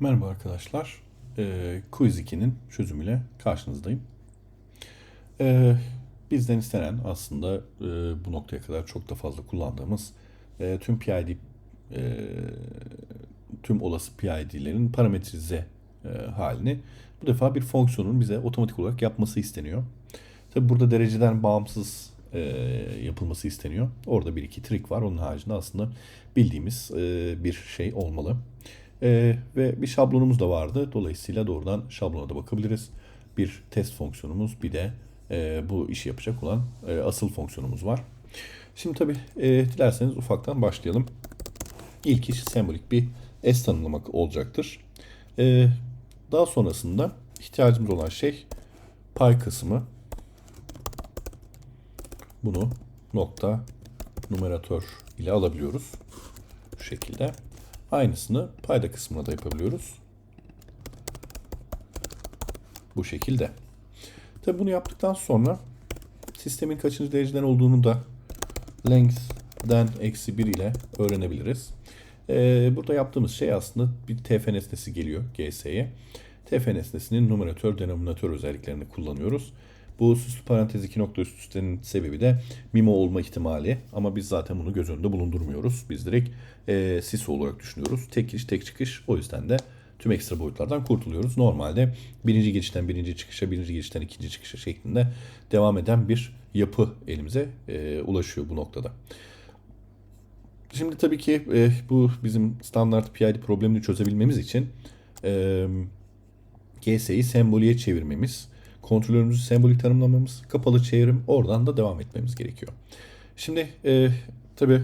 Merhaba arkadaşlar. Ee, Quiz 2'nin çözümüyle karşınızdayım. Ee, bizden istenen aslında e, bu noktaya kadar çok da fazla kullandığımız e, tüm PID e, tüm olası PID'lerin parametrize e, halini bu defa bir fonksiyonun bize otomatik olarak yapması isteniyor. Tabi burada dereceden bağımsız e, yapılması isteniyor. Orada bir iki trik var. Onun haricinde aslında bildiğimiz e, bir şey olmalı. E, ve bir şablonumuz da vardı. Dolayısıyla doğrudan şablona da bakabiliriz. Bir test fonksiyonumuz bir de e, bu işi yapacak olan e, asıl fonksiyonumuz var. Şimdi tabi e, dilerseniz ufaktan başlayalım. İlk iş sembolik bir S tanımlamak olacaktır. E, daha sonrasında ihtiyacımız olan şey pay kısmı. Bunu nokta numaratör ile alabiliyoruz. Şu şekilde. Aynısını payda kısmına da yapabiliyoruz. Bu şekilde. Tabi bunu yaptıktan sonra sistemin kaçıncı dereceden olduğunu da length'den eksi 1 ile öğrenebiliriz. Ee, burada yaptığımız şey aslında bir tf nesnesi geliyor GS'ye. tf nesnesinin numaratör denominatör özelliklerini kullanıyoruz. Bu süslü parantez iki nokta üst üstenin sebebi de mimo olma ihtimali ama biz zaten bunu göz önünde bulundurmuyoruz. Biz direkt e, sis olarak düşünüyoruz. Tek giriş tek çıkış o yüzden de tüm ekstra boyutlardan kurtuluyoruz. Normalde birinci girişten birinci çıkışa, birinci girişten ikinci çıkışa şeklinde devam eden bir yapı elimize e, ulaşıyor bu noktada. Şimdi tabii ki e, bu bizim standart PID problemini çözebilmemiz için e, GS'yi semboliye çevirmemiz, kontrolörümüzü sembolik tanımlamamız, kapalı çevrim oradan da devam etmemiz gerekiyor. Şimdi e, tabii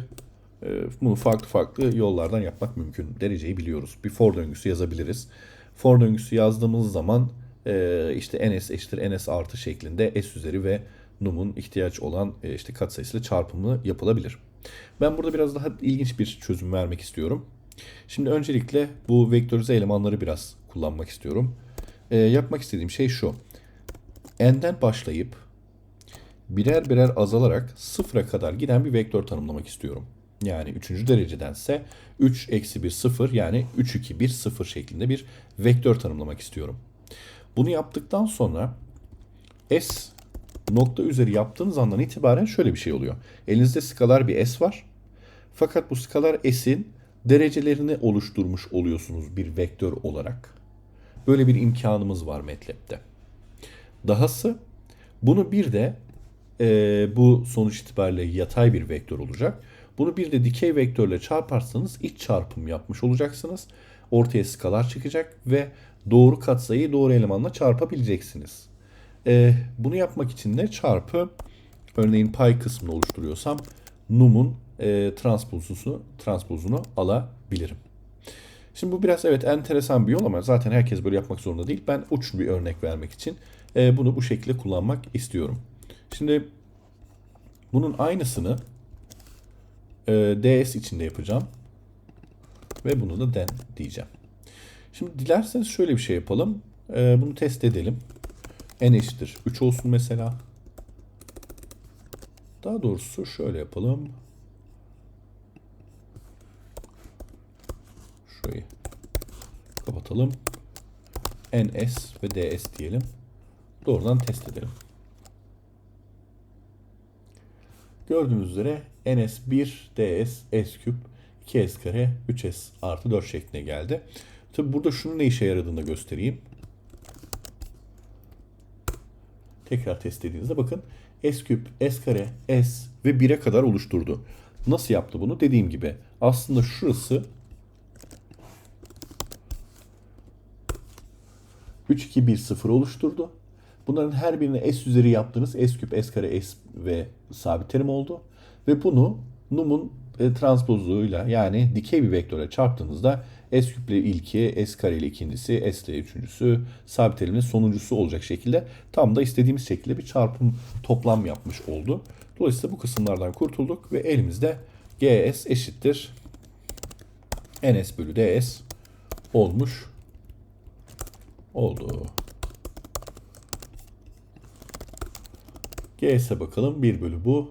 e, bunu farklı farklı yollardan yapmak mümkün. Dereceyi biliyoruz. Bir for döngüsü yazabiliriz. For döngüsü yazdığımız zaman e, işte ns eşittir ns artı şeklinde s üzeri ve num'un ihtiyaç olan e, işte katsayısıyla çarpımı yapılabilir. Ben burada biraz daha ilginç bir çözüm vermek istiyorum. Şimdi öncelikle bu vektörize elemanları biraz kullanmak istiyorum. E, yapmak istediğim şey şu. N'den başlayıp birer birer azalarak sıfıra kadar giden bir vektör tanımlamak istiyorum. Yani 3. derecedense 3 eksi 1 0 yani 3 2 1 0 şeklinde bir vektör tanımlamak istiyorum. Bunu yaptıktan sonra s nokta üzeri yaptığınız andan itibaren şöyle bir şey oluyor. Elinizde skalar bir s var. Fakat bu skalar s'in derecelerini oluşturmuş oluyorsunuz bir vektör olarak. Böyle bir imkanımız var MATLAB'de. Dahası bunu bir de e, bu sonuç itibariyle yatay bir vektör olacak. Bunu bir de dikey vektörle çarparsanız iç çarpım yapmış olacaksınız. Ortaya skalar çıkacak ve doğru katsayıyı doğru elemanla çarpabileceksiniz. Ee, bunu yapmak için de çarpı örneğin pay kısmını oluşturuyorsam num'un e, transpozunu, transpozunu alabilirim. Şimdi bu biraz evet enteresan bir yol ama zaten herkes böyle yapmak zorunda değil. Ben uç bir örnek vermek için e, bunu bu şekilde kullanmak istiyorum. Şimdi bunun aynısını e, ds içinde yapacağım. Ve bunu da den diyeceğim. Şimdi dilerseniz şöyle bir şey yapalım. E, bunu test edelim. n eşittir 3 olsun mesela. Daha doğrusu şöyle yapalım. Şurayı kapatalım. ns ve ds diyelim. Doğrudan test edelim. Gördüğünüz üzere ns1 ds s küp 2s kare 3s artı 4 şeklinde geldi. Tabi burada şunun ne işe yaradığını da göstereyim. Tekrar test ettiğinizde bakın s küp, s kare, s ve 1'e kadar oluşturdu. Nasıl yaptı bunu? Dediğim gibi aslında şurası 3, 2, 1, 0 oluşturdu. Bunların her birine s üzeri yaptığınız s küp, s kare, s ve sabit terim oldu. Ve bunu num'un e, transpozuyla yani dikey bir vektöre çarptığınızda s küple ilki, s kare ile ikincisi, s ile üçüncüsü, sabit terimin sonuncusu olacak şekilde tam da istediğimiz şekilde bir çarpım toplam yapmış oldu. Dolayısıyla bu kısımlardan kurtulduk ve elimizde gs eşittir ns bölü ds olmuş oldu. GS'e bakalım. 1 bölü bu.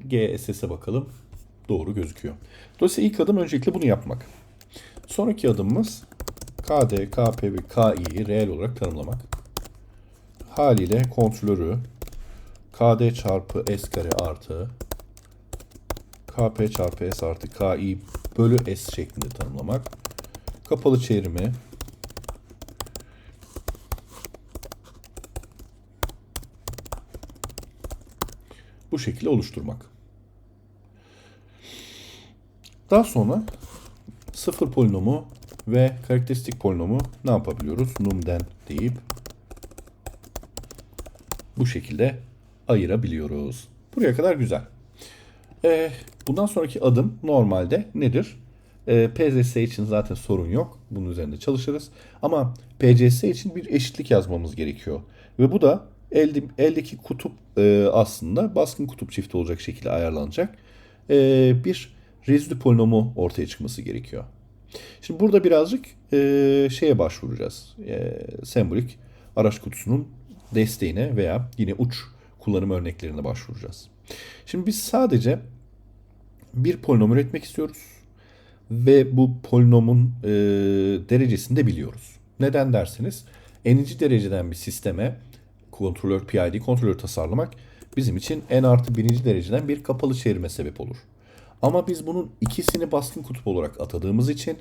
GSS'e bakalım. Doğru gözüküyor. Dolayısıyla ilk adım öncelikle bunu yapmak. Sonraki adımımız KD, KP ve KI'yi reel olarak tanımlamak. Haliyle kontrolörü KD çarpı S kare artı KP çarpı S artı KI bölü S şeklinde tanımlamak. Kapalı çevrimi bu şekilde oluşturmak. Daha sonra sıfır polinomu ve karakteristik polinomu ne yapabiliyoruz? Num'den deyip bu şekilde ayırabiliyoruz. Buraya kadar güzel. Ee, bundan sonraki adım normalde nedir? Ee, PZS için zaten sorun yok. Bunun üzerinde çalışırız. Ama PCS için bir eşitlik yazmamız gerekiyor. Ve bu da elde, eldeki kutup e, aslında baskın kutup çifti olacak şekilde ayarlanacak. E, bir rezidü polinomu ortaya çıkması gerekiyor. Şimdi burada birazcık e, şeye başvuracağız. E, sembolik araç kutusunun desteğine veya yine uç kullanım örneklerine başvuracağız. Şimdi biz sadece bir polinom üretmek istiyoruz ve bu polinomun e, derecesini de biliyoruz. Neden derseniz n'inci dereceden bir sisteme kontrolör PID kontrolör tasarlamak bizim için n artı birinci dereceden bir kapalı çevirme sebep olur. Ama biz bunun ikisini baskın kutup olarak atadığımız için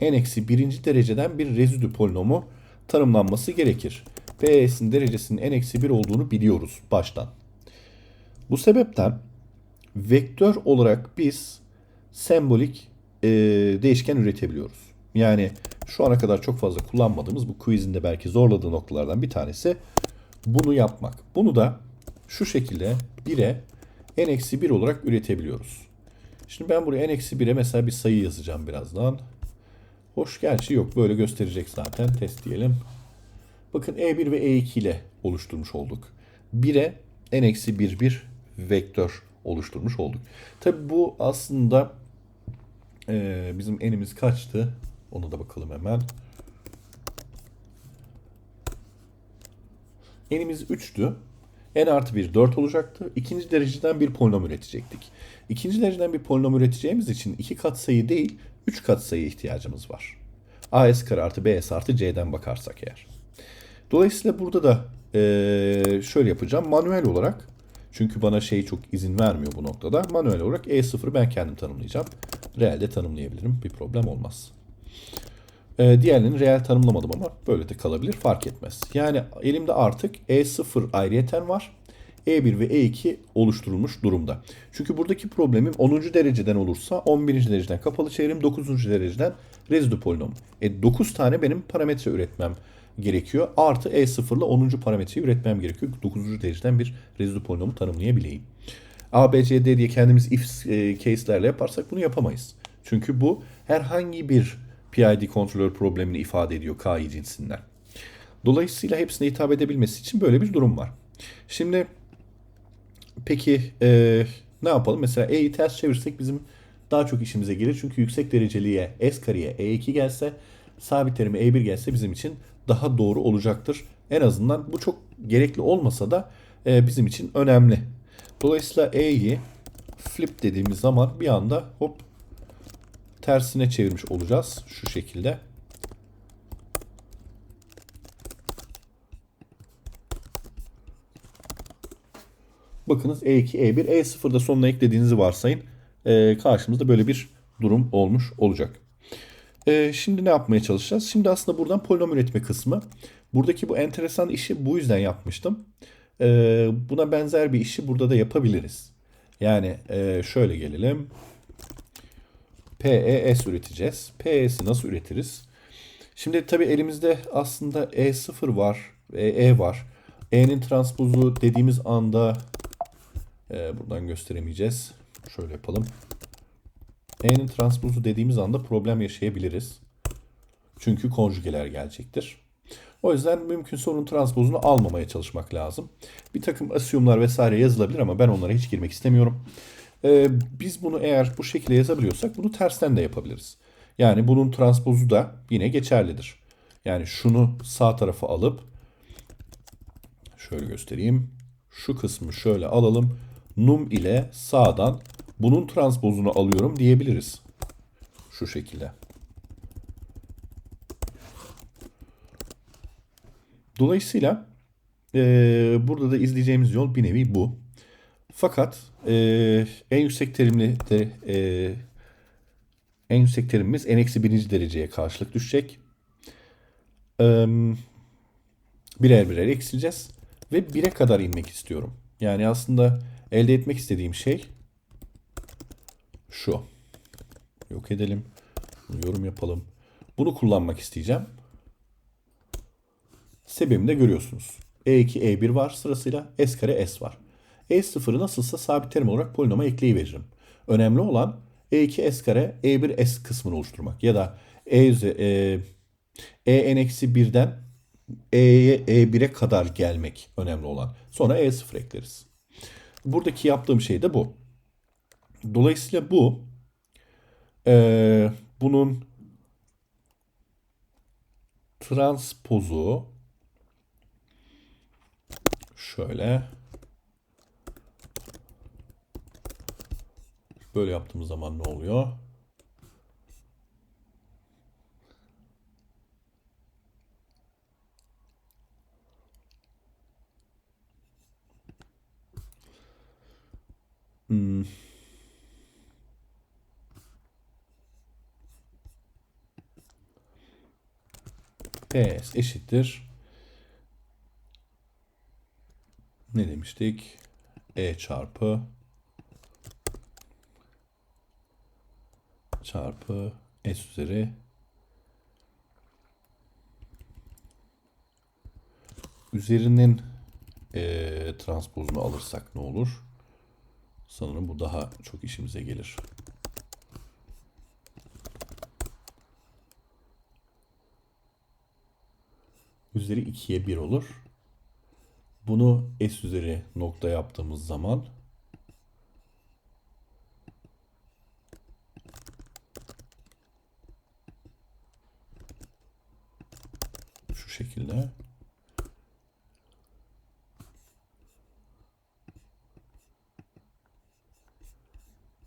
n eksi birinci dereceden bir rezidü polinomu tanımlanması gerekir. PS'in derecesinin n eksi 1 olduğunu biliyoruz baştan. Bu sebepten vektör olarak biz sembolik e, değişken üretebiliyoruz. Yani şu ana kadar çok fazla kullanmadığımız bu quizin belki zorladığı noktalardan bir tanesi bunu yapmak. Bunu da şu şekilde 1'e n-1 olarak üretebiliyoruz. Şimdi ben buraya n-1'e mesela bir sayı yazacağım birazdan. Hoş gerçi yok böyle gösterecek zaten test diyelim. Bakın E1 ve E2 ile oluşturmuş olduk. 1'e n-1 bir vektör oluşturmuş olduk. Tabi bu aslında e, bizim n'imiz kaçtı? Ona da bakalım hemen. N'imiz 3'tü. N artı 1 4 olacaktı. İkinci dereceden bir polinom üretecektik. İkinci dereceden bir polinom üreteceğimiz için iki kat sayı değil, 3 kat sayı ihtiyacımız var. AS kare artı BS artı C'den bakarsak eğer. Dolayısıyla burada da ee, şöyle yapacağım. Manuel olarak çünkü bana şey çok izin vermiyor bu noktada. Manuel olarak E0'ı ben kendim tanımlayacağım. Realde tanımlayabilirim. Bir problem olmaz. Ee, diğerlerini reel tanımlamadım ama böyle de kalabilir. Fark etmez. Yani elimde artık E0 ayrıyeten var. E1 ve E2 oluşturulmuş durumda. Çünkü buradaki problemim 10. dereceden olursa 11. dereceden kapalı çevrim 9. dereceden rezidü polinom. E 9 tane benim parametre üretmem gerekiyor. Artı E0 ile 10. parametreyi üretmem gerekiyor. 9. dereceden bir rezidü polinomu tanımlayabileyim. A, B, C, D diye kendimiz if e, case'lerle yaparsak bunu yapamayız. Çünkü bu herhangi bir PID kontrolör problemini ifade ediyor KI cinsinden. Dolayısıyla hepsine hitap edebilmesi için böyle bir durum var. Şimdi peki e, ne yapalım? Mesela E'yi ters çevirsek bizim daha çok işimize gelir. Çünkü yüksek dereceliye S kareye E2 gelse sabit terime E1 gelse bizim için daha doğru olacaktır. En azından bu çok gerekli olmasa da e, bizim için önemli. Dolayısıyla E'yi flip dediğimiz zaman bir anda hop tersine çevirmiş olacağız. Şu şekilde. Bakınız E2, E1, E0'da sonuna eklediğinizi varsayın. E, karşımızda böyle bir durum olmuş olacak. E, şimdi ne yapmaya çalışacağız? Şimdi aslında buradan polinom üretme kısmı. Buradaki bu enteresan işi bu yüzden yapmıştım. E, buna benzer bir işi burada da yapabiliriz. Yani e, şöyle gelelim. PES üreteceğiz. PES'i nasıl üretiriz? Şimdi tabii elimizde aslında E0 var ve E var. E'nin transpozu dediğimiz anda e, buradan gösteremeyeceğiz. Şöyle yapalım. E'nin transpozu dediğimiz anda problem yaşayabiliriz. Çünkü konjugeler gelecektir. O yüzden mümkünse onun transpozunu almamaya çalışmak lazım. Bir takım asiyumlar vesaire yazılabilir ama ben onlara hiç girmek istemiyorum. E, biz bunu eğer bu şekilde yazabiliyorsak bunu tersten de yapabiliriz. Yani bunun transpozu da yine geçerlidir. Yani şunu sağ tarafa alıp şöyle göstereyim. Şu kısmı şöyle alalım. Num ile sağdan bunun transpozunu alıyorum diyebiliriz. Şu şekilde. Dolayısıyla e, burada da izleyeceğimiz yol bir nevi bu. Fakat e, en yüksek terimli de e, en yüksek terimimiz n-1 birinci dereceye karşılık düşecek. E, birer birer eksileceğiz ve 1'e kadar inmek istiyorum. Yani aslında elde etmek istediğim şey şu. Yok edelim. Yorum yapalım. Bunu kullanmak isteyeceğim. Sebebini de görüyorsunuz. E2, E1 var sırasıyla S kare S var. E0'ı nasılsa sabit terim olarak polinoma ekleyiveririm. Önemli olan E2 S kare E1 S kısmını oluşturmak. Ya da E, e, EN-1'den E'ye E1'e kadar gelmek önemli olan. Sonra E0 ekleriz. Buradaki yaptığım şey de bu. Dolayısıyla bu e, bunun transpozu şöyle böyle yaptığımız zaman ne oluyor? Hmm. PS eşittir. Ne demiştik? E çarpı çarpı S üzeri üzerinin e, transpozunu alırsak ne olur? Sanırım bu daha çok işimize gelir. Üzeri 2'ye 1 olur. Bunu S üzeri nokta yaptığımız zaman şekilde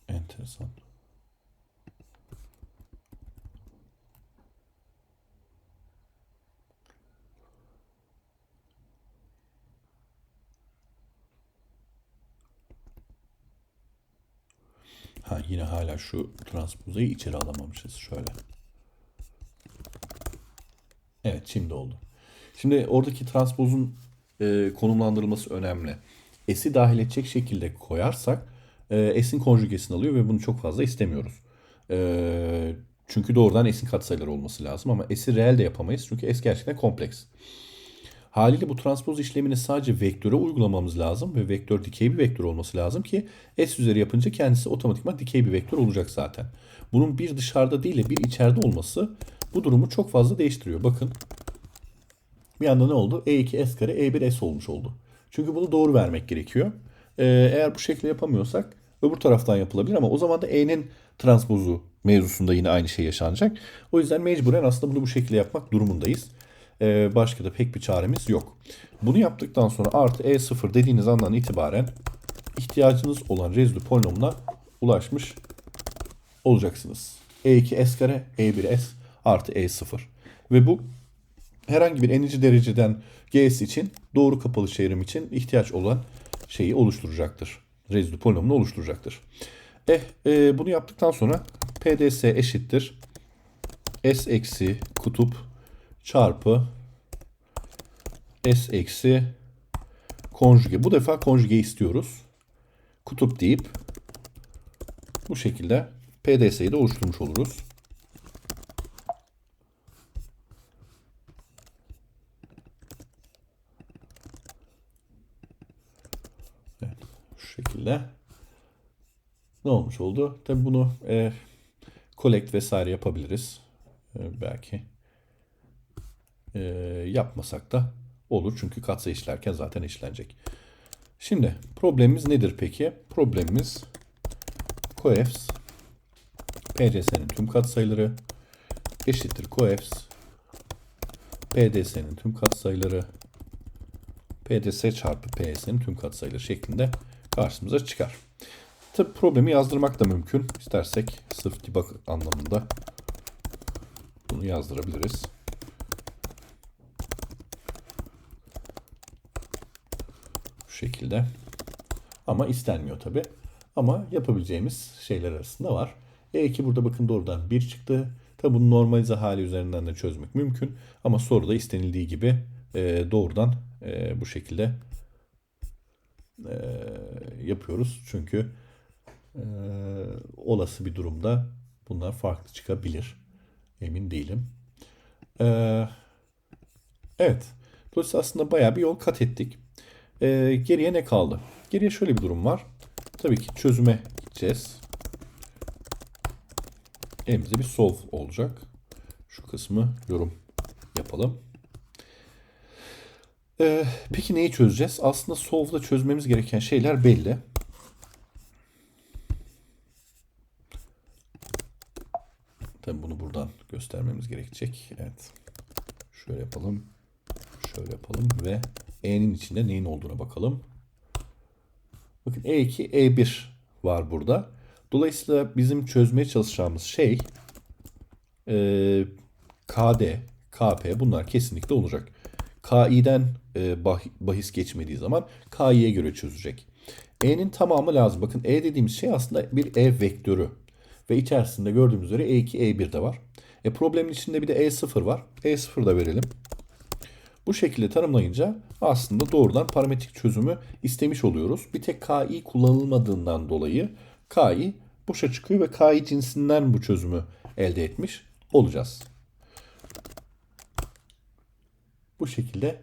enteresan. Ha yine hala şu transpozayı içeri alamamışız şöyle. Evet şimdi oldu. Şimdi oradaki transpozun e, konumlandırılması önemli. S'i dahil edecek şekilde koyarsak e, S'in konjugesini alıyor ve bunu çok fazla istemiyoruz. E, çünkü doğrudan S'in katsayıları olması lazım ama S'i reel de yapamayız çünkü S gerçekten kompleks. Haliyle bu transpoz işlemini sadece vektöre uygulamamız lazım ve vektör dikey bir vektör olması lazım ki S üzeri yapınca kendisi otomatikman dikey bir vektör olacak zaten. Bunun bir dışarıda değil de bir içeride olması bu durumu çok fazla değiştiriyor. Bakın bir anda ne oldu? E2 S kare E1 S olmuş oldu. Çünkü bunu doğru vermek gerekiyor. Ee, eğer bu şekilde yapamıyorsak öbür taraftan yapılabilir ama o zaman da E'nin transpozu mevzusunda yine aynı şey yaşanacak. O yüzden mecburen aslında bunu bu şekilde yapmak durumundayız. Ee, başka da pek bir çaremiz yok. Bunu yaptıktan sonra artı E0 dediğiniz andan itibaren ihtiyacınız olan rezidü polinomuna ulaşmış olacaksınız. E2 S kare E1 S artı E0. Ve bu herhangi bir enici dereceden GS için doğru kapalı çevrim için ihtiyaç olan şeyi oluşturacaktır. Rezidü polinomunu oluşturacaktır. Eh, e, bunu yaptıktan sonra PDS eşittir. S eksi kutup çarpı S eksi konjuge. Bu defa konjuge istiyoruz. Kutup deyip bu şekilde PDS'yi de oluşturmuş oluruz. Evet, şu şekilde ne olmuş oldu? Tabi bunu e, collect vesaire yapabiliriz. E, belki e, yapmasak da olur. Çünkü katsa işlerken zaten işlenecek. Şimdi problemimiz nedir peki? Problemimiz coefs PCS'nin tüm katsayıları eşittir coefs PDS'nin tüm katsayıları PDS çarpı PS'nin tüm katsayıları şeklinde karşımıza çıkar. Tabi problemi yazdırmak da mümkün. İstersek sırf debug anlamında bunu yazdırabiliriz. şekilde. Ama istenmiyor tabi. Ama yapabileceğimiz şeyler arasında var. E2 burada bakın doğrudan 1 çıktı. Tabi bunu normalize hali üzerinden de çözmek mümkün. Ama soruda istenildiği gibi e, doğrudan e, bu şekilde e, yapıyoruz. Çünkü e, olası bir durumda bunlar farklı çıkabilir. Emin değilim. E, evet. Dolayısıyla aslında bayağı bir yol kat ettik. E, geriye ne kaldı? Geriye şöyle bir durum var. Tabii ki çözüme gideceğiz. Elimizde bir solve olacak. Şu kısmı yorum yapalım. Ee, peki neyi çözeceğiz? Aslında solve'da çözmemiz gereken şeyler belli. Tabii bunu buradan göstermemiz gerekecek. Evet. Şöyle yapalım. Şöyle yapalım ve E'nin içinde neyin olduğuna bakalım. Bakın E2, E1 var burada. Dolayısıyla bizim çözmeye çalışacağımız şey e, KD, KP bunlar kesinlikle olacak. KI'den e, bahis geçmediği zaman KI'ye göre çözecek. E'nin tamamı lazım. Bakın E dediğimiz şey aslında bir E vektörü. Ve içerisinde gördüğümüz üzere E2, E1 de var. E problemin içinde bir de E0 var. E0 da verelim. Bu şekilde tanımlayınca aslında doğrudan parametrik çözümü istemiş oluyoruz. Bir tek KI kullanılmadığından dolayı KI boşa çıkıyor ve KI cinsinden bu çözümü elde etmiş olacağız. Bu şekilde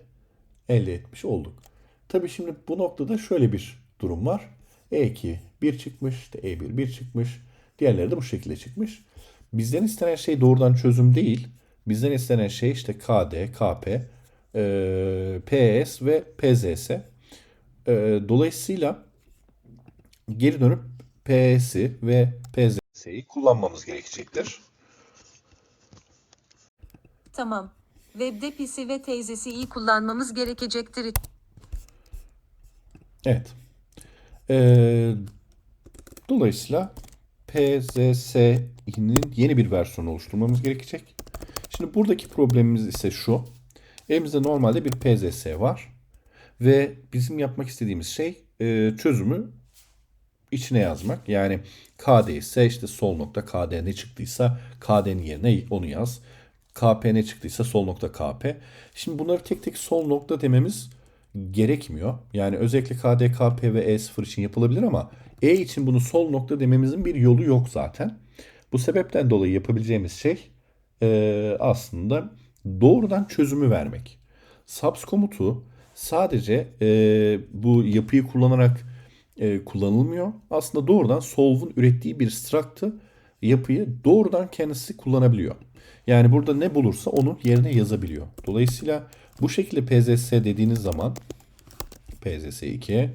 elde etmiş olduk. Tabi şimdi bu noktada şöyle bir durum var. E2 1 çıkmış, işte E1 1 çıkmış. Diğerleri de bu şekilde çıkmış. Bizden istenen şey doğrudan çözüm değil. Bizden istenen şey işte KD, KP, e, PS ve PZS. E, dolayısıyla geri dönüp PS'i ve PZS'yi kullanmamız gerekecektir. Tamam. Webde pisi ve teyzesi iyi kullanmamız gerekecektir. Evet. Ee, dolayısıyla PZS'nin yeni bir versiyonu oluşturmamız gerekecek. Şimdi buradaki problemimiz ise şu. Elimizde normalde bir PZS var. Ve bizim yapmak istediğimiz şey e, çözümü içine yazmak. Yani KD ise işte sol nokta KD ne çıktıysa KD'nin yerine onu yaz. KP ne çıktıysa sol nokta KP. Şimdi bunları tek tek sol nokta dememiz gerekmiyor. Yani özellikle KD, KP ve E0 için yapılabilir ama E için bunu sol nokta dememizin bir yolu yok zaten. Bu sebepten dolayı yapabileceğimiz şey e, aslında doğrudan çözümü vermek. Subs komutu sadece e, bu yapıyı kullanarak e, kullanılmıyor. Aslında doğrudan solve'un ürettiği bir struct'ı yapıyı doğrudan kendisi kullanabiliyor. Yani burada ne bulursa onu yerine yazabiliyor. Dolayısıyla bu şekilde PZS dediğiniz zaman PZS 2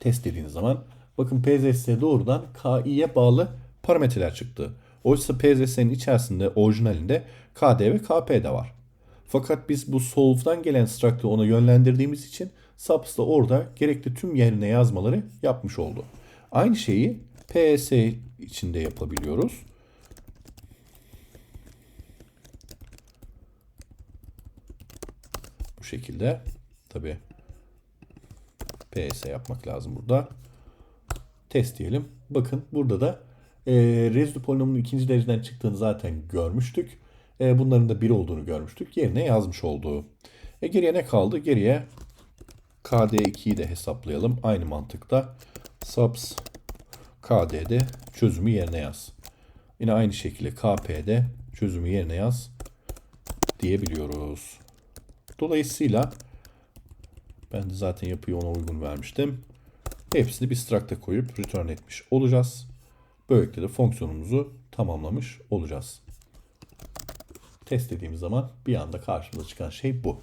test dediğiniz zaman bakın PZS doğrudan KI'ye bağlı parametreler çıktı. Oysa PZS'nin içerisinde orijinalinde KD ve KP de var. Fakat biz bu solve'dan gelen struct'ı ona yönlendirdiğimiz için subs da orada gerekli tüm yerine yazmaları yapmış oldu. Aynı şeyi PS içinde yapabiliyoruz. Şekilde tabi PS yapmak lazım burada. Test diyelim. Bakın burada da e, rezidü polinomunun ikinci dereceden çıktığını zaten görmüştük. E, bunların da bir olduğunu görmüştük. Yerine yazmış olduğu. E, geriye ne kaldı? Geriye KD2'yi de hesaplayalım. Aynı mantıkta subs KD'de çözümü yerine yaz. Yine aynı şekilde KP'de çözümü yerine yaz diyebiliyoruz. Dolayısıyla ben de zaten yapıyı ona uygun vermiştim. Hepsini bir struct'a koyup return etmiş olacağız. Böylelikle de fonksiyonumuzu tamamlamış olacağız. Test dediğimiz zaman bir anda karşımıza çıkan şey bu.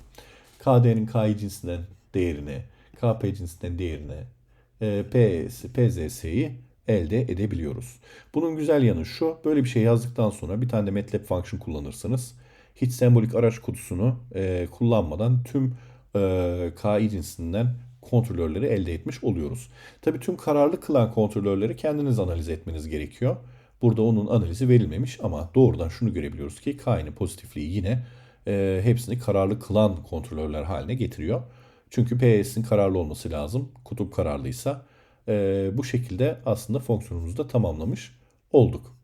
KD'nin KI cinsinden değerini, KP cinsinden değerini, e, PS, PZS'yi elde edebiliyoruz. Bunun güzel yanı şu. Böyle bir şey yazdıktan sonra bir tane de MATLAB function kullanırsanız hiç sembolik araç kutusunu e, kullanmadan tüm e, KI cinsinden kontrolörleri elde etmiş oluyoruz. Tabii tüm kararlı kılan kontrolörleri kendiniz analiz etmeniz gerekiyor. Burada onun analizi verilmemiş ama doğrudan şunu görebiliyoruz ki K'nin pozitifliği yine e, hepsini kararlı kılan kontrolörler haline getiriyor. Çünkü PS'in kararlı olması lazım. Kutup kararlıysa. Ee, bu şekilde aslında fonksiyonumuzu da tamamlamış olduk.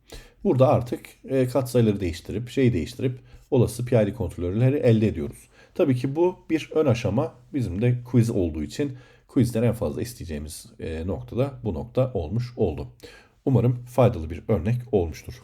Burada artık e, katsayıları değiştirip, şeyi değiştirip olası PID kontrolörleri elde ediyoruz. Tabii ki bu bir ön aşama. Bizim de quiz olduğu için quizden en fazla isteyeceğimiz e, noktada bu nokta olmuş oldu. Umarım faydalı bir örnek olmuştur.